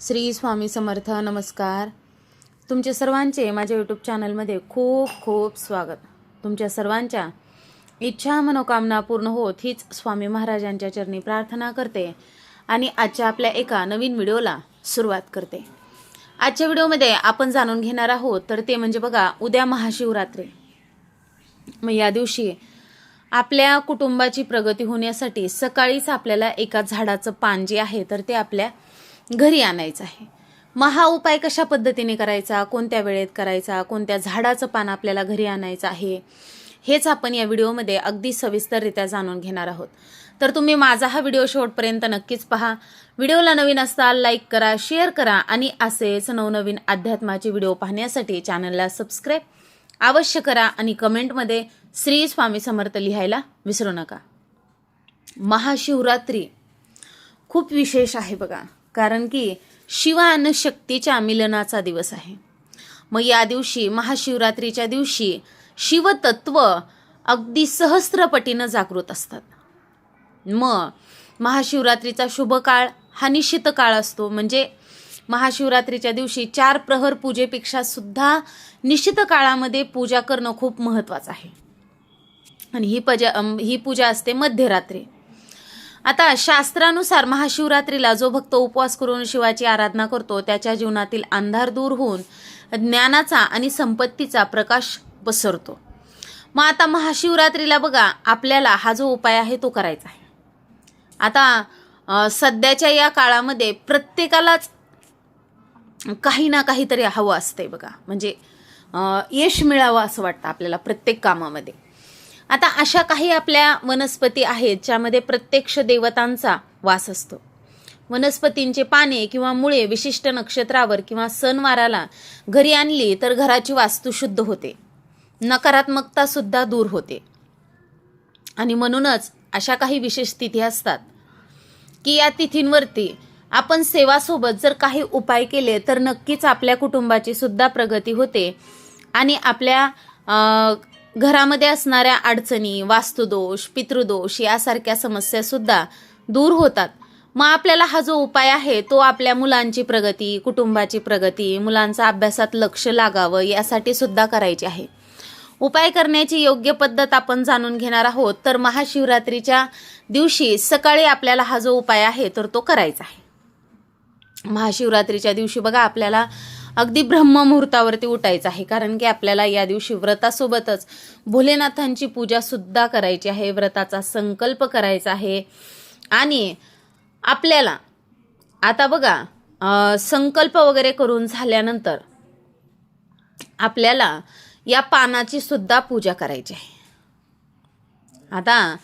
श्री स्वामी समर्थ नमस्कार. तुमचे सर्वांचे माझ्या यूट्यूब चॅनलमध्ये खूप खूप स्वागत. तुमच्या सर्वांच्या इच्छा मनोकामना पूर्ण होत हीच स्वामी महाराजांच्या चरणी प्रार्थना करते आणि आजच्या आपल्या एका नवीन व्हिडिओला सुरुवात करते. आजच्या व्हिडिओमध्ये आपण जाणून घेणार आहोत तर ते म्हणजे बघा उद्या महाशिवरात्री. मग या दिवशी आपल्या कुटुंबाची प्रगती होण्यासाठी सकाळीच आपल्याला एका झाडाचं पान जे आहे तर ते आपल्या घरी आणायचं आहे. मग हा उपाय कशा पद्धतीने करायचा कोणत्या वेळेत करायचा कोणत्या झाडाचं पान आपल्याला घरी आणायचं आहे हेच आपण या व्हिडिओमध्ये अगदी सविस्तररित्या जाणून घेणार आहोत. तर तुम्ही माझा हा व्हिडिओ शेवटपर्यंत नक्कीच पहा. व्हिडिओला नवीन असाल लाईक करा शेअर करा आणि असेच नवनवीन अध्यात्माचे व्हिडिओ पाहण्यासाठी चॅनलला सबस्क्राईब अवश्य करा आणि कमेंटमध्ये श्री स्वामी समर्थ लिहायला विसरू नका. महाशिवरात्री खूप विशेष आहे बघा. कारण की शिव आणि शक्तीच्या मिलनाचा दिवस आहे. मग या दिवशी महाशिवरात्रीच्या दिवशी शिवतत्व अगदी सहस्त्रपटीनं जागृत असतात. मग महाशिवरात्रीचा शुभ काळ हा निश्चित काळ असतो. म्हणजे महाशिवरात्रीच्या दिवशी चार प्रहर पूजेपेक्षा सुद्धा निश्चित काळामध्ये पूजा करणं खूप महत्त्वाचं आहे. आणि ही पजा ही पूजा असते मध्यरात्री. आता शास्त्रानुसार महाशिवरात्रीला जो भक्त उपवास करून शिवाची आराधना करतो त्याच्या जीवनातील अंधार दूर होऊन ज्ञानाचा आणि संपत्तीचा प्रकाश पसरतो. मग आता महाशिवरात्रीला बघा आपल्याला हा जो उपाय आहे तो करायचा आहे. आता सध्याच्या या काळामध्ये प्रत्येकालाच काही ना काहीतरी हवं असतंय बघा. म्हणजे यश मिळावं असं वाटतं आपल्याला प्रत्येक कामामध्ये. आता अशा काही आपल्या वनस्पती आहेत ज्यामध्ये प्रत्यक्ष देवतांचा वास असतो. वनस्पतींचे पाने किंवा मुळे विशिष्ट नक्षत्रावर किंवा सणवाराला घरी आणली तर घराची वास्तू शुद्ध होते. नकारात्मकता सुद्धा दूर होते. आणि म्हणूनच अशा काही विशेष तिथी असतात की या तिथींवरती आपण सेवासोबत जर काही उपाय केले तर नक्कीच आपल्या कुटुंबाची सुद्धा प्रगती होते आणि आपल्या घरामध्ये असणाऱ्या अडचणी वास्तुदोष पितृदोष यासारख्या समस्या सुद्धा दूर होतात. मग आपल्याला हा जो उपाय आहे तो आपल्या मुलांची प्रगती कुटुंबाची प्रगती मुलांचा अभ्यासात लक्ष लागावं यासाठी सुद्धा करायची आहे. उपाय करण्याची योग्य पद्धत आपण जाणून घेणार आहोत तर महाशिवरात्रीच्या दिवशी सकाळी आपल्याला हा जो उपाय आहे तर तो करायचा आहे. महाशिवरात्रीच्या दिवशी बघा आपल्याला अगदी ब्रह्ममुहूर्तावरती उठायचं आहे. कारण की आपल्याला या दिवशी व्रतासोबतच भोलेनाथांची पूजा सुद्धा करायची आहे. व्रताचा संकल्प करायचा आहे. आणि आपल्याला आता बघा संकल्प वगैरे करून झाल्यानंतर आपल्याला या पानाची सुद्धा पूजा करायची आहे. आता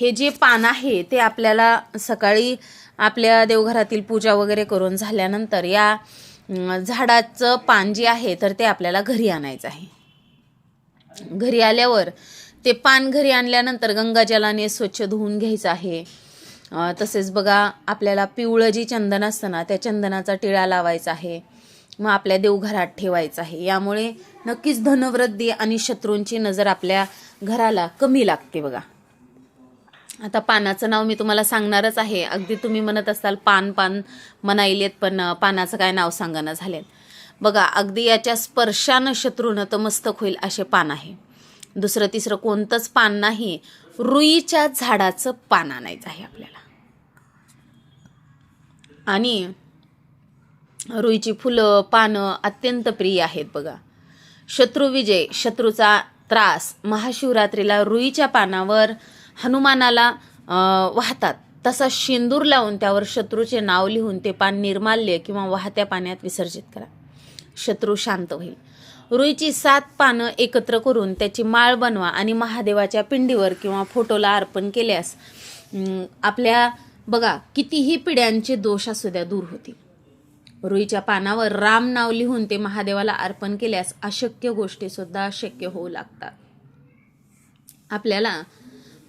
हे जे पान आहे ते आपल्याला सकाळी आपल्या देवघरातील पूजा वगैरे करून झाल्यानंतर या झाडाचं पान जे आहे तर ते आपल्याला घरी आणायचं आहे. घरी आल्यावर ते पान घरी आणल्यानंतर गंगाजलाने स्वच्छ धुवून घ्यायचं आहे. तसेच बघा आपल्याला पिवळं जी चंदन असतं ना त्या चंदनाचा टिळा लावायचा आहे. मग आपल्या देवघरात ठेवायचं आहे. यामुळे नक्कीच धनवृद्धी आणि शत्रूंची नजर आपल्या घराला कमी लागते बघा. आता पानाचं नाव मी तुम्हाला सांगणारच आहे. अगदी तुम्ही म्हणत असाल पान पान म्हणायलेत पण पानाचं काय नाव सांगाना झालेत. बघा अगदी याच्या स्पर्शानं शत्रू मस्तक होईल असे पान आहे. दुसरं तिसरं कोणतंच पान नाही. रुईच्या झाडाचं पान आणायचं आहे आपल्याला. आणि रुईची फुलं पानं अत्यंत प्रिय आहेत बघा. शत्रुविजय शत्रूचा त्रास. महाशिवरात्रीला रुईच्या पानावर हनुमानाला वाहतात. तसा शेंदूर लावून त्यावर शत्रूचे नाव लिहून ते पान निर्माल्य किंवा वाहत्या पाण्यात विसर्जित करा. शत्रू शांत होईल. रुईची सात पानं एकत्र करून त्याची माळ बनवा आणि महादेवाच्या पिंडीवर किंवा फोटोला अर्पण केल्यास आपल्या बघा कितीही पिढ्यांचे दोष असू द्या दूर होतील. रुईच्या पानावर राम नाव लिहून ते महादेवाला अर्पण केल्यास अशक्य गोष्टी सुद्धा शक्य होऊ लागतात. आपल्याला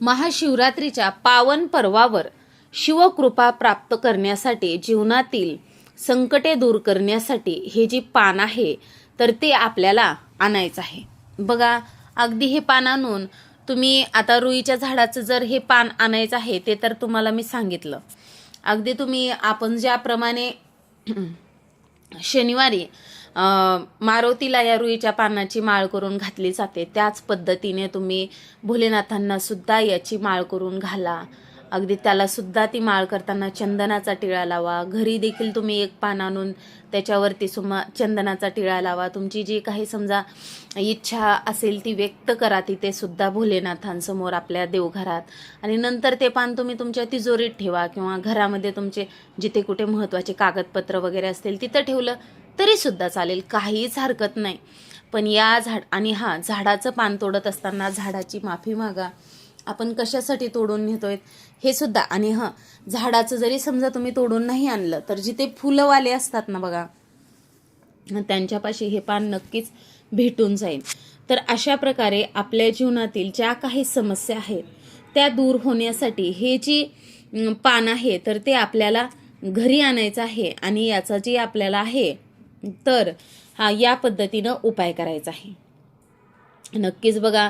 महाशिवरात्रीच्या पावन पर्वावर शिवकृपा प्राप्त करण्यासाठी जीवनातील संकटे दूर करण्यासाठी हे जे पान आहे तर ते आपल्याला आणायचं आहे. बघा अगदी हे पान आणून तुम्ही आता रुईच्या झाडाचं जर हे पान आणायचं आहे ते तर तुम्हाला मी सांगितलं. अगदी तुम्ही आपण ज्याप्रमाणे शनिवारी मारुतीला या रुईच्या पानाची माळ करून घातली जाते. त्याच पद्धतीने तुम्ही भोलेनाथांना सुद्धा याची माळ करून घाला. अगदी त्याला सुद्धा ती माळ करताना चंदनाचा टिळा लावा. घरी देखील तुम्ही एक पान आणून त्याच्यावरती सुमा चंदनाचा टिळा लावा. तुमची जी काही समजा इच्छा असेल ती व्यक्त करा. तिथे सुद्धा भोलेनाथांसमोर आपल्या देवघरात. आणि नंतर ते पान तुम्ही तुमच्या तिजोरीत ठेवा किंवा घरामध्ये तुमचे जिथे कुठे महत्त्वाचे कागदपत्र वगैरे असतील तिथं ठेवलं तरी सुद्धा चालेल. काहीच हरकत नाही. पण या झाड आणि हां झाडाचं पान तोडत असताना झाडाची माफी मागा. आपण कशासाठी तोडून नेतोय हे सुद्धा. आणि हां झाडाचं जरी समजा तुम्ही तोडून नाही आणलं तर जिथे फुलंवाले असतात ना बघा त्यांच्यापाशी हे पान नक्कीच भेटून जाईल. तर अशा प्रकारे आपल्या जीवनातील ज्या काही समस्या आहेत त्या दूर होण्यासाठी हे जी पान आहे तर ते आपल्याला घरी आणायचं आहे आणि याचा जे आपल्याला आहे तर हा या पद्धतीनं उपाय करायचा आहे. नक्कीच बघा